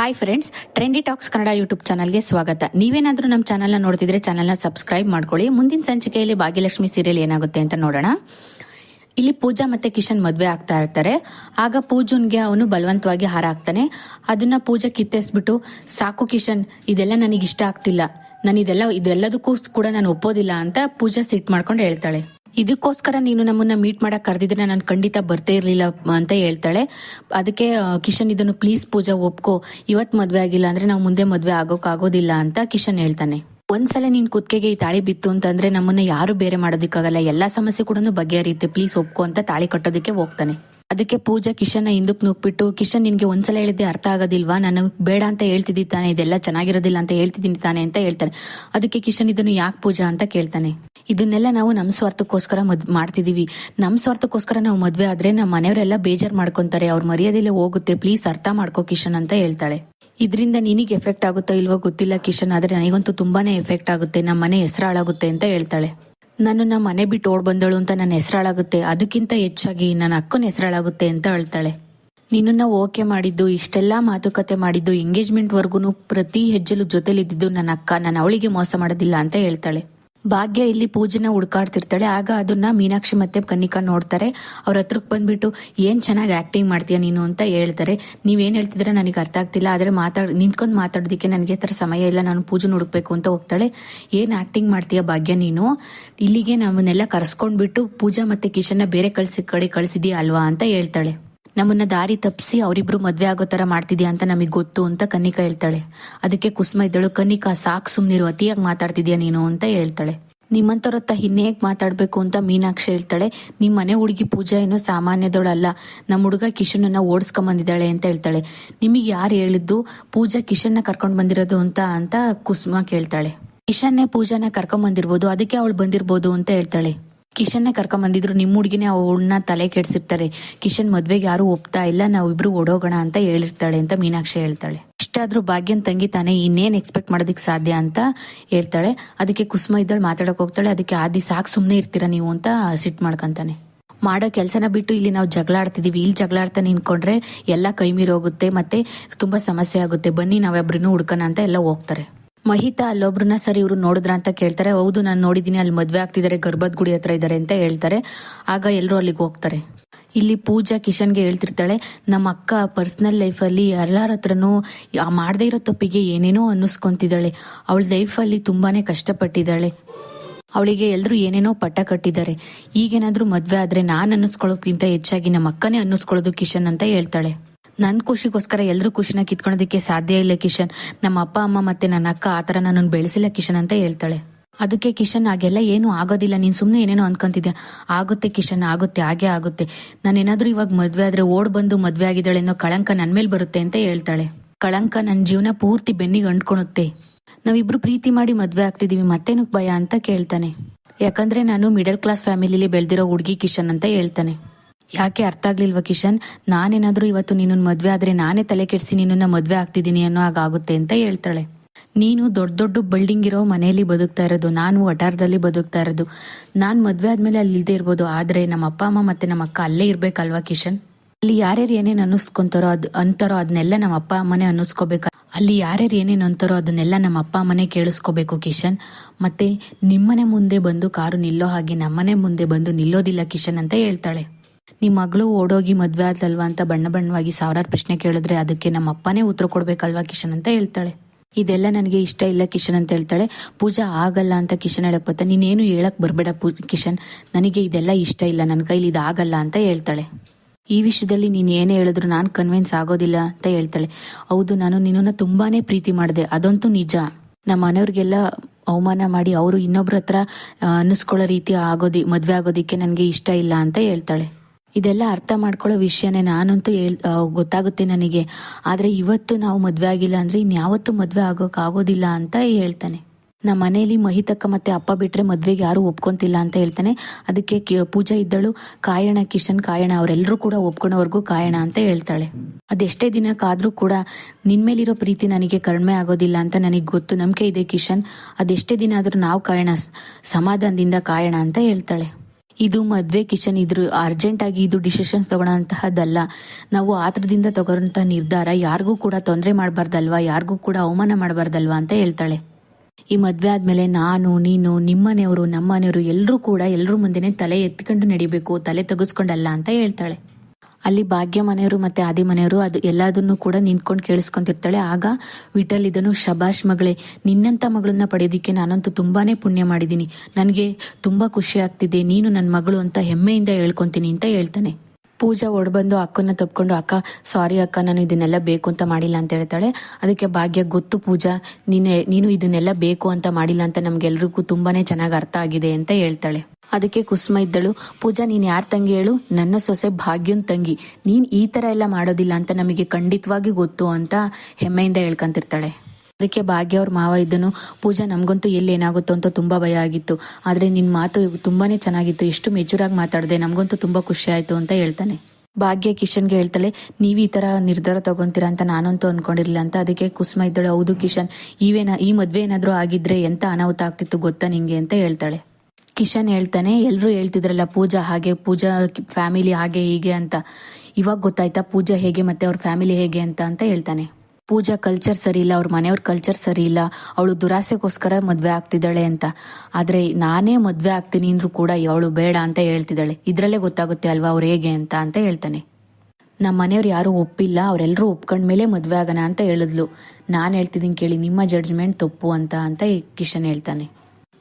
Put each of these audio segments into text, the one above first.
Hi friends trendy talks Kannada YouTube ಚಾನಲ್ಗೆ ಸ್ವಾಗತ. ನೀವೇನಾದರೂ ನಮ್ಮ ಚಾನಲ್ನ ನೋಡ್ತಿದ್ರೆ ಚಾನಲ್ನ ಸಬ್ಸ್ಕ್ರೈಬ್ ಮಾಡ್ಕೊಳ್ಳಿ. ಮುಂದಿನ ಸಂಚಿಕೆಯಲ್ಲಿ ಭಾಗ್ಯಲಕ್ಷ್ಮಿ ಸೀರಿಯಲ್ ಏನಾಗುತ್ತೆ ಅಂತ ನೋಡೋಣ. ಇಲ್ಲಿ ಪೂಜಾ ಮತ್ತೆ ಕಿಶನ್ ಮದುವೆ ಆಗ್ತಾ ಇರ್ತಾರೆ. ಆಗ ಪೂಜನ್ಗೆ ಅವನು ಬಲವಂತವಾಗಿ ಹಾರ ಹಾಕ್ತಾನೆ. ಅದನ್ನ ಪೂಜಾ ಕಿತ್ತೆಸ್ಬಿಟ್ಟು, ಸಾಕು ಕಿಶನ್, ಇದೆಲ್ಲ ನನಗೆ ಇಷ್ಟ ಆಗ್ತಿಲ್ಲ. ನಾನು ಇದೆಲ್ಲ, ಇದೆಲ್ಲದಕ್ಕೂ ಕೂಡ ನಾನು ಒಪ್ಪೋದಿಲ್ಲ ಅಂತ ಪೂಜಾ ಸಿಟ್ ಮಾಡ್ಕೊಂಡು ಹೇಳ್ತಾಳೆ. ಇದಕ್ಕೋಸ್ಕರ ನೀನು ನಮ್ಮನ್ನ ಮೀಟ್ ಮಾಡಕ್ ಕರೆದಿದ್ರೆ ನಾನು ಖಂಡಿತ ಬರ್ತೇ ಇರ್ಲಿಲ್ಲ ಅಂತ ಹೇಳ್ತಾಳೆ. ಅದಕ್ಕೆ ಕಿಶನ್ ಇದನ್ನು ಪ್ಲೀಸ್ ಪೂಜಾ ಒಪ್ಕೋ. ಇವತ್ ಮದ್ವೆ ಆಗಿಲ್ಲ ಅಂದ್ರೆ ನಾವು ಮುಂದೆ ಮದ್ವೆ ಆಗೋಕ್ ಆಗೋದಿಲ್ಲ ಅಂತ ಕಿಶನ್ ಹೇಳ್ತಾನೆ. ಒಂದ್ಸಲ ನೀನ್ ಕುತ್ತಿಗೆಗೆ ಈ ತಾಳಿ ಬಿತ್ತು ಅಂತಂದ್ರೆ ನಮ್ಮನ್ನ ಯಾರು ಬೇರೆ ಮಾಡೋದಕ್ಕಾಗಲ್ಲ. ಎಲ್ಲಾ ಸಮಸ್ಯೆ ಕೂಡ ಬಗೆಹರಿಯುತ್ತೆ. ಪ್ಲೀಸ್ ಒಪ್ಕೋ ಅಂತ ತಾಳಿ ಕಟ್ಟೋದಕ್ಕೆ ಹೋಗ್ತಾನೆ. ಅದಕ್ಕೆ ಪೂಜಾ ಕಿಶನ್ ಹಿಂದಕ್ಕೆ ನುಗ್ಬಿಟ್ಟು, ಕಿಶನ್ ನಿನ್ಗೆ ಒಂದ್ಸಲ ಹೇಳಿದ್ದೆ ಅರ್ಥ ಆಗೋದಿಲ್ವಾ? ನನಗೆ ಬೇಡ ಅಂತ ಹೇಳ್ತಿದ್ದಿ ತಾನೆ, ಇದೆಲ್ಲ ಚೆನ್ನಾಗಿರೋದಿಲ್ಲ ಅಂತ ಹೇಳ್ತಿದ್ದೀನಿ ತಾನೆ ಅಂತ ಹೇಳ್ತಾರೆ ಅದಕ್ಕೆ ಕಿಶನ್ ಇದನ್ನು ಯಾಕೆ ಪೂಜಾ ಅಂತ ಕೇಳ್ತಾನೆ. ಇದನ್ನೆಲ್ಲ ನಾವು ನಮ್ ಸ್ವಾರ್ಥಕ್ಕೋಸ್ಕರ ಮದ್, ಮಾಡ್ತಿದೀವಿ. ನಮ್ ಸ್ವಾರ್ಥಕ್ಕೋಸ್ಕರ ನಾವು ಮದ್ವೆ ಆದ್ರೆ ನಮ್ಮ ಮನೆಯವರೆಲ್ಲ ಬೇಜಾರ್ ಮಾಡ್ಕೊಂತಾರೆ, ಅವ್ರ ಮರ್ಯಾದೆಲ್ಲ ಹೋಗುತ್ತೆ. ಪ್ಲೀಸ್ ಅರ್ಥ ಮಾಡ್ಕೋ ಕಿಶನ್ ಅಂತ ಹೇಳ್ತಾಳೆ. ಇದರಿಂದ ನಿನಗೆ ಎಫೆಕ್ಟ್ ಆಗುತ್ತೋ ಇಲ್ವೋ ಗೊತ್ತಿಲ್ಲ ಕಿಶನ್, ಆದ್ರೆ ನನಗಂತೂ ತುಂಬಾನೇ ಎಫೆಕ್ಟ್ ಆಗುತ್ತೆ. ನಮ್ಮ ಮನೆ ಹೆಸರು ಹಾಳಾಗುತ್ತೆ ಅಂತ ಹೇಳ್ತಾಳೆ. ನಾನು ಮನೆ ಬಿಟ್ಟು ಓಡ್ ಬಂದಳು ಅಂತ ನನ್ನ ಹೆಸರಾಳಾಗುತ್ತೆ. ಅದಕ್ಕಿಂತ ಹೆಚ್ಚಾಗಿ ನನ್ನ ಅಕ್ಕನ ಹೆಸರಾಳಾಗುತ್ತೆ ಅಂತ ಹೇಳ್ತಾಳೆ ನಿನ್ನನ್ನ ಓಕೆ ಮಾಡಿದ್ದು, ಇಷ್ಟೆಲ್ಲ ಮಾತುಕತೆ ಮಾಡಿದ್ದು ಎಂಗೇಜ್ಮೆಂಟ್ ವರ್ಗುನು ಪ್ರತಿ ಹೆಜ್ಜೆಲು ಜೊತೆಲಿದ್ದು ನನ್ನ ಅಕ್ಕ. ನಾನು ಅವಳಿಗೆ ಮೋಸ ಮಾಡೋದಿಲ್ಲ ಅಂತ ಹೇಳ್ತಾಳೆ. ಭಾಗ್ಯ ಇಲ್ಲಿ ಪೂಜೆನ ಹುಡ್ಕಾಡ್ತಿರ್ತಾಳೆ. ಆಗ ಅದನ್ನ ಮೀನಾಕ್ಷಿ ಮತ್ತೆ ಕನ್ನಿಕಾ ನೋಡ್ತಾರೆ. ಅವ್ರ ಹತ್ರಕ್ ಬಂದ್ಬಿಟ್ಟು, ಏನ್ ಚೆನ್ನಾಗಿ ಆಕ್ಟಿಂಗ್ ಮಾಡ್ತೀಯ ನೀನು? ಅಂತ ಹೇಳ್ತಾರೆ. ನೀವೇನ್ ಹೇಳ್ತಿದ್ರೆ ನನಗೆ ಅರ್ಥ ಆಗ್ತಿಲ್ಲ. ಆದ್ರೆ ಮಾತಾಡ್, ನಿಂತ್ಕೊಂಡ್ ಮಾತಾಡೋದಕ್ಕೆ ನನಗೆ ತರ ಸಮಯ ಇಲ್ಲ. ನಾನು ಪೂಜೆ ಹುಡುಕ್ಬೇಕು ಅಂತ ಹೋಗ್ತಾಳೆ. ಏನ್ ಆಕ್ಟಿಂಗ್ ಮಾಡ್ತೀಯ ಭಾಗ್ಯ ನೀನು? ಇಲ್ಲಿಗೆ ನಮ್ಮನ್ನೆಲ್ಲ ಕರ್ಸ್ಕೊಂಡ್ಬಿಟ್ಟು ಪೂಜಾ ಮತ್ತೆ ಕಿಶನ್ನ ಬೇರೆ ಕಳ್ಸಿ ಕಡೆ ಕಳ್ಸಿದೀಯ ಅಲ್ವಾ? ಅಂತ ಹೇಳ್ತಾಳೆ. ನಮ್ಮನ್ನ ದಾರಿ ತಪ್ಪಿಸಿ ಅವರಿಬ್ರು ಮದ್ವೆ ಆಗೋ ತರ ಮಾಡ್ತಿದ್ಯಾ ಅಂತ ನಮಗೆ ಗೊತ್ತು ಅಂತ ಕನ್ನಿಕಾ ಹೇಳ್ತಾಳೆ. ಅದಕ್ಕೆ ಕುಸುಮ ಇದ್ದಳು, ಕನ್ನಿಕಾ, ಸಾಕ್ ಸುಮ್ನಿರು ಅತಿಯಾಗಿ ಮಾತಾಡ್ತಿದ್ಯಾ ನೀನು? ಅಂತ ಹೇಳ್ತಾಳೆ. ನಿಮ್ಮಂತವ್ರ ಇನ್ನೇಗ್ ಮಾತಾಡ್ಬೇಕು ಅಂತ ಮೀನಾಕ್ಷಿ ಹೇಳ್ತಾಳೆ. ನಿಮ್ಮ ಮನೆ ಹುಡುಗಿ ಪೂಜಾ ಏನೋ ಸಾಮಾನ್ಯದವಳಲ್ಲ. ನಮ್ಮ ಹುಡುಗ ಕಿಶನನ್ನ ಓಡಿಸ್ಕೊಂಬಂದಿದ್ದಾಳೆ ಅಂತ ಹೇಳ್ತಾಳೆ. ನಿಮಗೆ ಯಾರು ಹೇಳಿದ್ದು? ಪೂಜಾ ಕಿಶನ್ನ ಕರ್ಕೊಂಡು ಬಂದಿರೋದು ಅಂತ ಅಂತ ಕುಸುಮ ಕೇಳ್ತಾಳೆ. ಕಿಶನ್ನೇ ಪೂಜಾನ ಕರ್ಕೊಂಡ್ ಬಂದಿರ್ಬೋದು ಅದಕ್ಕೆ ಅವಳು ಬಂದಿರ್ಬೋದು ಅಂತ ಹೇಳ್ತಾಳೆ. ಕಿಶನ್ನೇ ಕರ್ಕೊಂಬಂದಿದ್ರು ಬಂದಿದ್ರು. ನಿಮ್ ಹುಡುಗಿನೇ ಅವಳನ್ನ ತಲೆ ಕೆಡಿಸಿರ್ತಾರೆ. ಕಿಶನ್ ಮದ್ವೆಗೆ ಯಾರು ಒಪ್ತಾ ಇಲ್ಲ. ನಾವಿಬ್ರು ಓಡೋಗೋಣ ಅಂತ ಹೇಳಿರ್ತಾಳೆ ಅಂತ ಮೀನಾಕ್ಷಿ ಹೇಳ್ತಾಳೆ. ಇಷ್ಟಾದ್ರೂ ಭಾಗ್ಯನ್ ತಂಗಿ ತಾನೆ ಇನ್ನೇನ್ ಎಕ್ಸ್ಪೆಕ್ಟ್ ಮಾಡೋದಿಕ್ಕೆ ಸಾಧ್ಯ ಅಂತ ಹೇಳ್ತಾಳೆ. ಅದಕ್ಕೆ ಕುಸುಮ ಇದ್ದಾಳೆ ಮಾತಾಡಕ್ ಹೋಗ್ತಾಳೆ. ಅದಕ್ಕೆ ಆದಿ, ಸಾಕ್ ಸುಮ್ನೆ ಇರ್ತೀರಾ ನೀವು? ಅಂತ ಸಿಟ್ ಮಾಡ್ಕೊಂತಾನೆ. ಮಾಡೋ ಕೆಲಸನ ಬಿಟ್ಟು ಇಲ್ಲಿ ನಾವು ಜಗಳ ಆಡ್ತಿದೀವಿ ಇಲ್ಲಿ ಜಗಳ ಆಡ್ತಾ ನಿಂತ್ಕೊಂಡ್ರೆ ಎಲ್ಲ ಕೈ ಮೀರೋಗುತ್ತೆ ಮತ್ತೆ ತುಂಬಾ ಸಮಸ್ಯೆ ಆಗುತ್ತೆ. ಬನ್ನಿ ನಾವೆಬ್ರನ್ನೂ ಹುಡ್ಕೋಣ ಅಂತ ಎಲ್ಲ ಹೋಗ್ತಾರೆ. ಮಹಿತಾ ಅಲ್ಲೊಬ್ರನ್ನ ಸರಿ ಇವ್ರು ನೋಡಿದ್ರ ಅಂತ ಕೇಳ್ತಾರೆ, ಹೌದು ನಾನು ನೋಡಿದೀನಿ, ಅಲ್ಲಿ ಮದ್ವೆ ಆಗ್ತಿದ್ದಾರೆ ಗರ್ಭದ ಗುಡಿ ಹತ್ರ ಇದ್ದಾರೆ ಅಂತ ಹೇಳ್ತಾರೆ. ಆಗ ಎಲ್ಲರೂ ಅಲ್ಲಿಗೆ ಹೋಗ್ತಾರೆ. ಇಲ್ಲಿ ಪೂಜಾ ಕಿಶನ್ಗೆ ಹೇಳ್ತಿರ್ತಾಳೆ, ನಮ್ಮ ಅಕ್ಕ ಪರ್ಸನಲ್ ಲೈಫಲ್ಲಿ ಎಲ್ಲರ ಹತ್ರನೂ ಮಾಡದೇ ಇರೋ ತಪ್ಪಿಗೆ ಏನೇನೋ ಅನ್ನಿಸ್ಕೊಂತಿದ್ದಾಳೆ. ಅವಳ ಲೈಫಲ್ಲಿ ತುಂಬಾನೇ ಕಷ್ಟಪಟ್ಟಿದ್ದಾಳೆ. ಅವಳಿಗೆ ಎಲ್ಲರೂ ಏನೇನೋ ಪಟ್ಟ ಕಟ್ಟಿದ್ದಾರೆ. ಈಗೇನಾದ್ರೂ ಮದ್ವೆ ಆದ್ರೆ ನಾನು ಅನ್ನಿಸ್ಕೊಳ್ಳೋದ್ಕಿಂತ ಹೆಚ್ಚಾಗಿ ನಮ್ಮ ಅಕ್ಕನೇ ಅನ್ನಿಸ್ಕೊಳ್ಳೋದು ಕಿಶನ್ ಅಂತ ಹೇಳ್ತಾಳೆ. ನನ್ ಖುಷಿಗೋಸ್ಕರ ಎಲ್ಲರೂ ಖುಷಿನ ಕಿತ್ಕೊಳೋದಕ್ಕೆ ಸಾಧ್ಯ ಇಲ್ಲ ಕಿಶನ್. ನಮ್ಮ ಅಪ್ಪ, ಅಮ್ಮ ಮತ್ತೆ ನನ್ನ ಅಕ್ಕ ಆತರ ನನ್ನನ್ನು ಬೆಳೆಸಿಲ್ಲ ಕಿಶನ್ ಅಂತ ಹೇಳ್ತಾಳೆ. ಅದಕ್ಕೆ ಕಿಶನ್, ಹಾಗೆಲ್ಲ ಏನು ಆಗೋದಿಲ್ಲ. ನೀನ್ ಸುಮ್ನೆ ಏನೇನೋ ಅನ್ಕೊಂತಿದ್ಯಾ? ಆಗುತ್ತೆ ಕಿಶನ್, ಆಗುತ್ತೆ. ಹಾಗೆ ಆಗುತ್ತೆ. ನಾನು ಏನಾದ್ರೂ ಇವಾಗ ಮದ್ವೆ ಆದ್ರೆ ಓಡ್ ಬಂದು ಮದ್ವೆ ಆಗಿದ್ದಾಳೆ ಅನ್ನೋ ಕಳಂಕ ನನ್ ಮೇಲೆ ಬರುತ್ತೆ ಅಂತ ಹೇಳ್ತಾಳೆ. ಕಳಂಕ ನನ್ನ ಜೀವನ ಪೂರ್ತಿ ಬೆನ್ನಿಗೆ ಅಂಟ್ಕೊಳುತ್ತೆ ನಾವಿಬ್ರು ಪ್ರೀತಿ ಮಾಡಿ ಮದ್ವೆ ಆಗ್ತಿದೀವಿ. ಮತ್ತೇನಕ್ ಭಯ? ಅಂತ ಕೇಳ್ತಾನೆ. ಯಾಕಂದ್ರೆ ನಾನು ಮಿಡಲ್ ಕ್ಲಾಸ್ ಫ್ಯಾಮಿಲಿಲಿ ಬೆಳೆದಿರೋ ಹುಡುಗಿ ಕಿಶನ್ ಅಂತ ಹೇಳ್ತಾನೆ. ಯಾಕೆ ಅರ್ಥ ಆಗ್ಲಿಲ್ವ ಕಿಶನ್? ನಾನೇನಾದ್ರೂ ಇವತ್ತು ನಿನ್ನ ಮದ್ವೆ ಆದ್ರೆ ನಾನೇ ತಲೆ ಕೆಡಿಸಿ ನಿನ್ನ ಮದ್ವೆ ಆಗ್ತಿದ್ದೀನಿ ಅನ್ನೋ ಹಾಗಾಗುತ್ತೆ ಅಂತ ಹೇಳ್ತಾಳೆ. ನೀನು ದೊಡ್ಡ ದೊಡ್ಡ ಬಿಲ್ಡಿಂಗ್ ಇರೋ ಮನೆಯಲ್ಲಿ ಬದುಕ್ತಾ ಇರೋದು, ನಾನು ವಟಾರದಲ್ಲಿ ಬದುಕ್ತಾ ಇರೋದು. ನಾನ್ ಮದ್ವೆ ಆದ್ಮೇಲೆ ಅಲ್ಲಿ ಇಲ್ದೇ ಇರ್ಬೋದು, ಆದ್ರೆ ನಮ್ಮ ಅಪ್ಪ, ಅಮ್ಮ ಮತ್ತೆ ನಮ್ಮ ಅಕ್ಕ ಅಲ್ಲೇ ಇರ್ಬೇಕಲ್ವಾ ಕಿಶನ್? ಅಲ್ಲಿ ಯಾರ್ಯಾರು ಏನೇನು ಅನ್ನಿಸ್ಕೊಂತಾರೋ ಅದು, ಅಂತಾರೋ ಅದನ್ನೆಲ್ಲ ನಮ್ಮ ಅಪ್ಪ, ಅಮ್ಮನೇ ಅನ್ನಿಸ್ಕೋಬೇಕು ಅಲ್ಲಿ ಯಾರ್ಯಾರು ಏನೇನು ಅಂತಾರೋ ಅದನ್ನೆಲ್ಲ ನಮ್ಮ ಅಪ್ಪ, ಅಮ್ಮನೇ ಕೇಳಿಸ್ಕೋಬೇಕು ಕಿಶನ್. ಮತ್ತೆ ನಿಮ್ಮನೆ ಮುಂದೆ ಬಂದು ಕಾರು ನಿಲ್ಲೋ ಹಾಗೆ ನಮ್ಮನೆ ಮುಂದೆ ಬಂದು ನಿಲ್ಲೋದಿಲ್ಲ ಕಿಶನ್ ಅಂತ ಹೇಳ್ತಾಳೆ. ನಿಮ್ ಮಗಳು ಓಡೋಗಿ ಮದ್ವೆ ಆದ್ಲಲ್ವಾ ಅಂತ ಬಣ್ಣ ಬಣ್ಣವಾಗಿ ಸಾವಿರಾರು ಪ್ರಶ್ನೆ ಕೇಳಿದ್ರೆ ಅದಕ್ಕೆ ನಮ್ಮ ಅಪ್ಪನೇ ಉತ್ತರ ಕೊಡ್ಬೇಕಲ್ವಾ ಕಿಶನ್ ಅಂತ ಹೇಳ್ತಾಳೆ. ಇದೆಲ್ಲ ನನಗೆ ಇಷ್ಟ ಇಲ್ಲ ಕಿಶನ್ ಅಂತ ಹೇಳ್ತಾಳೆ. ಪೂಜಾ ಆಗಲ್ಲ ಅಂತ ಕಿಶನ್ ಹೇಳಕ್ ಬತ್ತ. ನೀನೇನು ಹೇಳಕ್ ಬರಬೇಡ ಪೂ ಕಿಶನ್. ನನಗೆ ಇದೆಲ್ಲ ಇಷ್ಟ ಇಲ್ಲ. ನನ್ನ ಕೈಲಿ ಇದಾಗಲ್ಲ ಅಂತ ಹೇಳ್ತಾಳೆ. ಈ ವಿಷಯದಲ್ಲಿ ನೀನು ಏನೇ ಹೇಳಿದ್ರು ನಾನು ಕನ್ವಿನ್ಸ್ ಆಗೋದಿಲ್ಲ ಅಂತ ಹೇಳ್ತಾಳೆ. ಹೌದು, ನಾನು ನಿನ್ನನ್ನು ತುಂಬಾನೇ ಪ್ರೀತಿ ಮಾಡಿದೆ. ಅದಂತೂ ನಿಜ. ನಮ್ಮ ಮನೆಯವ್ರಿಗೆಲ್ಲ ಅವಮಾನ ಮಾಡಿ ಅವರು ಇನ್ನೊಬ್ರ ಹತ್ರ ಅನ್ನಿಸ್ಕೊಳ್ಳೋ ರೀತಿ ಆಗೋದಿ, ಮದುವೆ ಆಗೋದಿಕ್ಕೆ ನನಗೆ ಇಷ್ಟ ಇಲ್ಲ ಅಂತ ಹೇಳ್ತಾಳೆ. ಇದೆಲ್ಲ ಅರ್ಥ ಮಾಡ್ಕೊಳ್ಳೋ ವಿಷಯನೇ ನಾನಂತೂ ಹೇಳ್ ಗೊತ್ತಾಗುತ್ತೆ ನನಗೆ. ಆದ್ರೆ ಇವತ್ತು ನಾವು ಮದುವೆ ಆಗಿಲ್ಲ ಅಂದ್ರೆ ಇನ್ಯಾವತ್ತೂ ಮದುವೆ ಆಗೋಕ್ಕಾಗೋದಿಲ್ಲ ಅಂತ ಹೇಳ್ತಾನೆ. ನಮ್ಮ ಮನೆಯಲ್ಲಿ ಮಹಿತಕ್ಕ ಮತ್ತೆ ಅಪ್ಪ ಬಿಟ್ರೆ ಮದ್ವೆಗೆ ಯಾರು ಒಪ್ಕೊಂತಿಲ್ಲ ಅಂತ ಹೇಳ್ತಾನೆ. ಅದಕ್ಕೆ ಪೂಜಾ ಇದ್ದಳು. ಕಾಯಣ, ಕಿಶನ್ ಕಾಯಣ ಅವರೆಲ್ಲರೂ ಕೂಡ ಒಪ್ಕೊಳೋವರೆಗೂ ಕಾಯಣ ಅಂತ ಹೇಳ್ತಾಳೆ. ಅದೆಷ್ಟೇ ದಿನಕ್ಕಾದ್ರೂ ಕೂಡ ನಿನ್ಮೇಲಿರೋ ಪ್ರೀತಿ ನನಗೆ ಕಡಿಮೆ ಆಗೋದಿಲ್ಲ ಅಂತ ನನಗೆ ಗೊತ್ತು. ನಂಬಿಕೆ ಇದೆ ಕಿಶನ್. ಅದೆಷ್ಟೇ ದಿನ ಆದರೂ ನಾವು ಕಾಯಣ ಸಮಾಧಾನದಿಂದ ಕಾಯಣ ಅಂತ ಹೇಳ್ತಾಳೆ. ಇದು ಮದ್ವೆ ಕಿಚನ್. ಇದ್ರು ಅರ್ಜೆಂಟ್ ಆಗಿ ಇದು ಡಿಸಿಷನ್ಸ್ ತಗೊಳ್ಳೋಂತಹದ್ದಲ್ಲ ನಾವು ಆತ್ರದಿಂದ ತಗೊಳ್ಳೋಂಥ ನಿರ್ಧಾರ ಯಾರಿಗೂ ಕೂಡ ತೊಂದರೆ ಮಾಡಬಾರ್ದಲ್ವಾ? ಯಾರಿಗೂ ಕೂಡ ಅವಮಾನ ಮಾಡಬಾರ್ದಲ್ವಾ ಅಂತ ಹೇಳ್ತಾಳೆ. ಈ ಮದ್ವೆ ಆದ್ಮೇಲೆ ನಾನು, ನೀನು, ನಿಮ್ಮನೆಯವರು, ನಮ್ಮನೆಯವರು ಎಲ್ಲರೂ ಕೂಡ ಎಲ್ಲರೂ ಮುಂದೆನೆ ತಲೆ ಎತ್ಕೊಂಡು ನಡಿಬೇಕು, ತಲೆ ತಗಸ್ಕೊಂಡಲ್ಲ ಅಂತ ಹೇಳ್ತಾಳೆ. ಅಲ್ಲಿ ಭಾಗ್ಯ ಮನೆಯವರು ಮತ್ತೆ ಆದಿ ಮನೆಯವರು ಅದು ಎಲ್ಲದನ್ನು ಕೂಡ ನಿಂತ್ಕೊಂಡು ಕೇಳಿಸ್ಕೊಂತಿರ್ತಾಳೆ. ಆಗ ವಿಠಲ್ ಇದನ್ನು ಶಬಾಷ್ ಮಗಳೇ, ನಿನ್ನಂತ ಮಗಳನ್ನ ಪಡೆಯೋದಿಕ್ಕೆ ನಾನಂತೂ ತುಂಬಾನೇ ಪುಣ್ಯ ಮಾಡಿದ್ದೀನಿ. ನನಗೆ ತುಂಬಾ ಖುಷಿ ಆಗ್ತಿದೆ. ನೀನು ನನ್ನ ಮಗಳು ಅಂತ ಹೆಮ್ಮೆಯಿಂದ ಹೇಳ್ಕೊಂತೀನಿ ಅಂತ ಹೇಳ್ತಾನೆ. ಪೂಜಾ ಒಡ್ಬಂದು ಅಕ್ಕನ ತಪ್ಕೊಂಡು, ಅಕ್ಕ ಸಾರಿ ಅಕ್ಕ, ನಾನು ಇದನ್ನೆಲ್ಲ ಬೇಕು ಅಂತ ಮಾಡಿಲ್ಲ ಅಂತ ಹೇಳ್ತಾಳೆ. ಅದಕ್ಕೆ ಭಾಗ್ಯ, ಗೊತ್ತು ಪೂಜಾ, ನೀನು ನೀನು ಇದನ್ನೆಲ್ಲ ಬೇಕು ಅಂತ ಮಾಡಿಲ್ಲ ಅಂತ ನಮ್ಗೆಲ್ರಿಗೂ ತುಂಬಾನೇ ಚೆನ್ನಾಗಿ ಅರ್ಥ ಆಗಿದೆ ಅಂತ ಹೇಳ್ತಾಳೆ. ಅದಕ್ಕೆ ಕುಸುಮ ಇದ್ದಳು. ಪೂಜಾ, ನೀನ್ ಯಾರ್ ತಂಗಿ ಹೇಳು? ನನ್ನ ಸೊಸೆ ಭಾಗ್ಯನ್ ತಂಗಿ. ನೀನ್ ಈ ತರ ಎಲ್ಲ ಮಾಡೋದಿಲ್ಲ ಅಂತ ನಮಗೆ ಖಂಡಿತವಾಗಿ ಗೊತ್ತು ಅಂತ ಹೆಮ್ಮೆಯಿಂದ ಹೇಳ್ಕೊಂತಿರ್ತಾಳೆ. ಅದಕ್ಕೆ ಭಾಗ್ಯ ಅವ್ರ ಮಾವ ಇದ್ದನು. ಪೂಜಾ, ನಮ್ಗಂತೂ ಎಲ್ಲಿ ಏನಾಗುತ್ತೋ ಅಂತ ತುಂಬಾ ಭಯ ಆಗಿತ್ತು. ಆದ್ರೆ ನಿನ್ ಮಾತು ತುಂಬಾನೇ ಚೆನ್ನಾಗಿತ್ತು. ಎಷ್ಟು ಮೆಚೂರಾಗಿ ಮಾತಾಡಿದೆ, ನಮ್ಗಂತೂ ತುಂಬಾ ಖುಷಿ ಆಯ್ತು ಅಂತ ಹೇಳ್ತಾನೆ. ಭಾಗ್ಯ ಕಿಶನ್ಗೆ ಹೇಳ್ತಾಳೆ, ನೀವು ಈ ತರ ನಿರ್ಧಾರ ತಗೊಂತೀರಾ ಅಂತ ನಾನಂತೂ ಅನ್ಕೊಂಡಿರ್ಲಿಲ್ಲ ಅಂತ. ಅದಕ್ಕೆ ಕುಸುಮ ಇದ್ದಾಳೆ, ಹೌದು ಕಿಶನ್, ಈವೇನ, ಈ ಮದ್ವೆ ಏನಾದರೂ ಆಗಿದ್ರೆ ಎಂತ ಅನಾಹುತ ಆಗ್ತಿತ್ತು ಗೊತ್ತಾ ನಿಂಗೆ? ಅಂತ ಹೇಳ್ತಾಳೆ. ಕಿಶನ್ ಹೇಳ್ತಾನೆ ಎಲ್ಲರೂ ಹೇಳ್ತಿದ್ರಲ್ಲ ಪೂಜಾ ಹಾಗೆ, ಪೂಜಾ ಫ್ಯಾಮಿಲಿ ಹಾಗೆ ಹೀಗೆ ಅಂತ. ಇವಾಗ ಗೊತ್ತಾಯ್ತಾ ಪೂಜಾ ಹೇಗೆ ಮತ್ತೆ ಅವ್ರ ಫ್ಯಾಮಿಲಿ ಹೇಗೆ ಅಂತ ಅಂತ ಹೇಳ್ತಾನೆ. ಪೂಜಾ ಕಲ್ಚರ್ ಸರಿ ಇಲ್ಲ, ಅವ್ರ ಮನೆಯವ್ರ ಕಲ್ಚರ್ ಸರಿ ಇಲ್ಲ, ಅವಳು ದುರಾಸೆಗೋಸ್ಕರ ಮದ್ವೆ ಆಗ್ತಿದ್ದಾಳೆ ಅಂತ. ಆದ್ರೆ ನಾನೇ ಮದ್ವೆ ಆಗ್ತೀನಿ ಅಂದ್ರೂ ಕೂಡ ಅವಳು ಬೇಡ ಅಂತ ಹೇಳ್ತಿದ್ದಾಳೆ. ಇದ್ರಲ್ಲೇ ಗೊತ್ತಾಗುತ್ತೆ ಅಲ್ವಾ ಅವ್ರು ಹೇಗೆ ಅಂತ ಅಂತ ಹೇಳ್ತಾನೆ. ನಮ್ಮ ಮನೆಯವ್ರು ಯಾರು ಒಪ್ಪಿಲ್ಲ ಅವರೆಲ್ಲರೂ ಒಪ್ಕೊಂಡ್ಮೇಲೆ ಮದ್ವೆ ಆಗೋಣ ಅಂತ ಹೇಳಿದ್ಲು. ನಾನು ಹೇಳ್ತಿದ್ದೀನಿ ಕೇಳಿ, ನಿಮ್ಮ ಜಡ್ಜ್ಮೆಂಟ್ ತಪ್ಪು ಅಂತ ಅಂತ ಕಿಶನ್ ಹೇಳ್ತಾನೆ.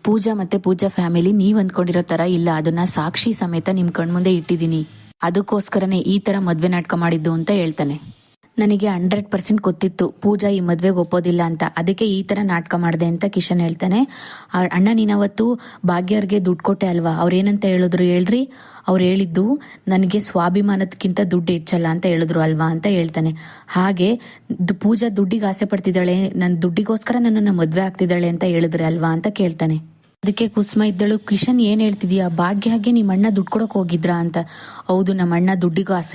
ಪೂಜಾ ಮತ್ತೆ ಪೂಜಾ ಫ್ಯಾಮಿಲಿ, ನೀವ್ ಅಂದ್ಕೊಂಡಿರೋ ತರ ಇಲ್ಲ. ಅದನ್ನ ಸಾಕ್ಷಿ ಸಮೇತ ನಿಮ್ ಕಣ್ಮುಂದೆ ಇಟ್ಟಿದ್ದೀನಿ. ಅದಕ್ಕೋಸ್ಕರನೇ ಈ ತರ ಮದ್ವೆ ನಾಟಕ ಮಾಡಿದ್ದು ಅಂತ ಹೇಳ್ತಾನೆ. ನನಗೆ ಹಂಡ್ರೆಡ್ ಪರ್ಸೆಂಟ್ ಗೊತ್ತಿತ್ತು. ಪೂಜಾ ಈ ಮದ್ವೆಗೆ ಒಪ್ಪೋದಿಲ್ಲ ಅಂತ. ಅದಕ್ಕೆ ಈ ತರ ನಾಟಕ ಮಾಡಿದೆ ಅಂತ ಕಿಶನ್ ಹೇಳ್ತಾನೆ. ಅಣ್ಣ ನೀನವತ್ತು ಭಾಗ್ಯರ್ಗೆ ದುಡ್ಡು ಕೊಟ್ಟೆ ಅಲ್ವಾ? ಅವ್ರೇನಂತ ಹೇಳಿದ್ರು ಹೇಳ್ರಿ. ಅವ್ರು ಹೇಳಿದ್ದು, ನನಗೆ ಸ್ವಾಭಿಮಾನದಕ್ಕಿಂತ ದುಡ್ಡು ಹೆಚ್ಚಲ್ಲ ಅಂತ ಹೇಳಿದ್ರು ಅಲ್ವಾ? ಅಂತ ಹೇಳ್ತಾನೆ. ಹಾಗೆ ಪೂಜಾ ದುಡ್ಡಿಗೆ ಆಸೆ ಪಡ್ತಿದ್ದಾಳೆ. ನನ್ನ ದುಡ್ಡಿಗೋಸ್ಕರ ನನ್ನನ್ನು ಮದ್ವೆ ಆಗ್ತಿದ್ದಾಳೆ ಅಂತ ಹೇಳಿದ್ರೆ ಅಲ್ವಾ ಅಂತ ಕೇಳ್ತಾನೆ. ಅದಕ್ಕೆ ಕುಸುಮ ಇದ್ದಳು, ಕಿಶನ್ ಏನ್ ಹೇಳ್ತಿದ್ಯಾ? ಭಾಗ್ಯ ಹಾಗೆ ನಿಮ್ಮ ಅಣ್ಣ ದುಡ್ಡು ಕೊಡಕ್ ಹೋಗಿದ್ರಾ? ಅಂತ. ಹೌದು ನಮ್ಮ ಅಣ್ಣ ದುಡ್ಡಿಗೂ ಆಸೆ